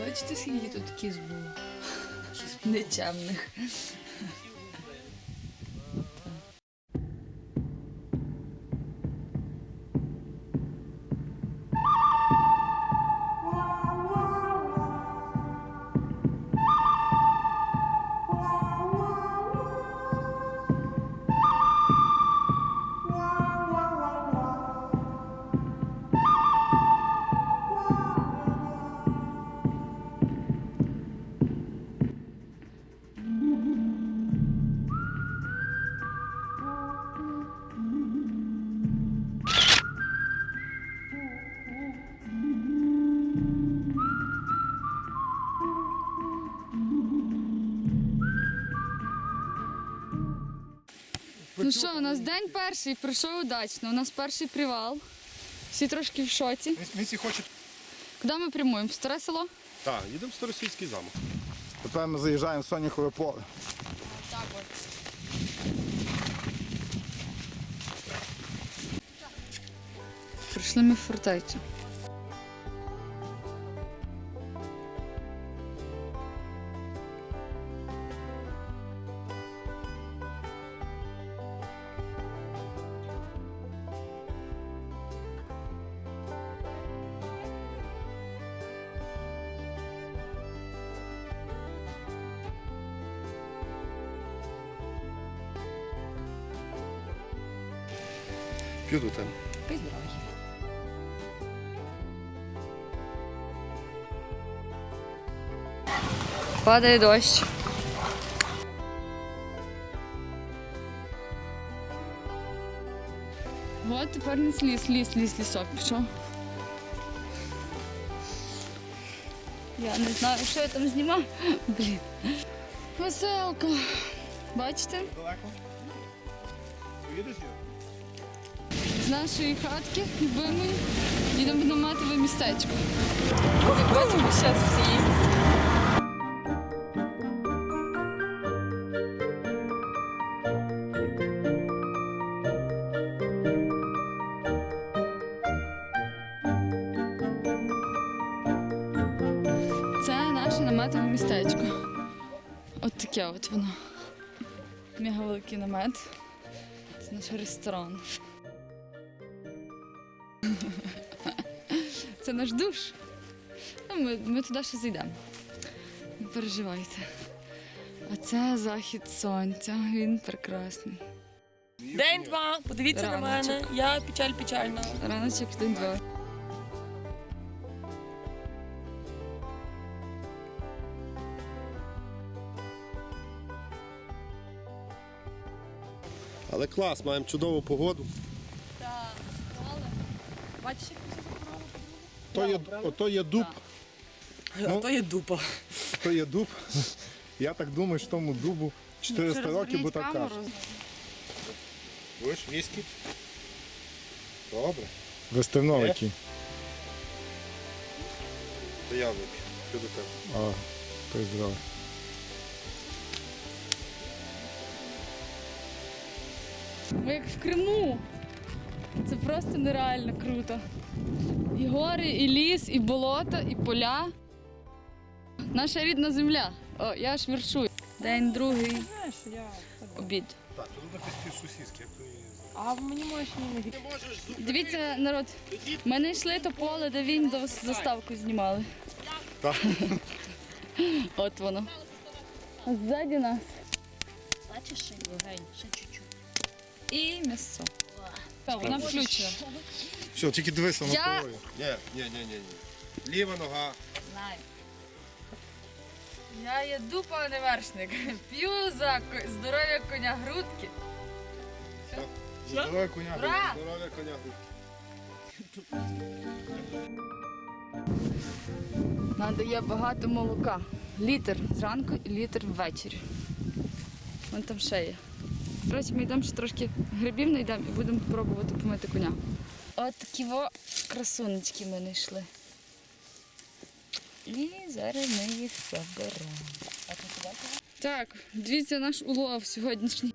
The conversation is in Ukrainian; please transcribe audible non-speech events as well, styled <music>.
Бачите, скільки тут кіз було? Нечемних. Ну що, у нас день перший пройшов удачно. У нас перший привал. Всі трошки в шоці. Всі хоче. Куди ми прямуємо? В старе село? Так, їдемо в Старосвітський замок. Тепер ми заїжджаємо в Соняхове поле. Так от. Прийшли ми в фортецю. П'ю до тебе. Падає дощ. От тепер не ліс, ліс, ліс, лісок пішов. Я не знаю, що я там знімаю. Блін. Веселка. Бачите? Далеко? Поїдеш Юр? Нашої хатки любимої їдемо в наметове містечко. Бачимо, зараз всі. Це наше наметове містечко. От таке от воно. Мега великий намет. Це наш ресторан. <laughs> Це наш душ. Ну, ми, ми туди ще зайдемо. Не переживайте. А це захід сонця. Він прекрасний. День два, подивіться на мене. Я печаль печальна. Раночок день два. Але клас, маємо чудову погоду. Бачиш, То є, ото є дуб, а то є дупа. То є дуб. Я так думаю, що тому дубу 400 років, бо так кажуть. Будеш віскі? Добре. Виставновики. То я вип'ю. П'ю до тебе. О, той здоровий. Ми як в Криму. Це просто нереально круто. І гори, і ліс, і болото, і поля. Наша рідна земля. О, я аж вершую. День другий, обід. Так, тут якісь сусідські, як то А мені можеш не Дивіться, народ, ми не йшли то поле, де він до заставку знімали. Так. <laughs> От воно. А ззаді нас. Бачиш, ще чуть-чуть. І м'ясо. Так, вона включена. Все, тільки дивися на Я-. Ні, ні, ні, ні, ні. Ліва нога. Знаю. Я є дупа, а не вершник. П'ю за ко- здоров'я коня грудки. Здоров'я коня, Ура! здоров'я коня. Надає багато молока. Літр зранку і літр ввечері. Вон там ще є. Коротше, ми йдемо ще трошки грибів знайдемо і будемо пробувати помити коня. От такі во красунечки ми знайшли. І зараз ми їх заберемо. Так, дивіться наш улов сьогоднішній.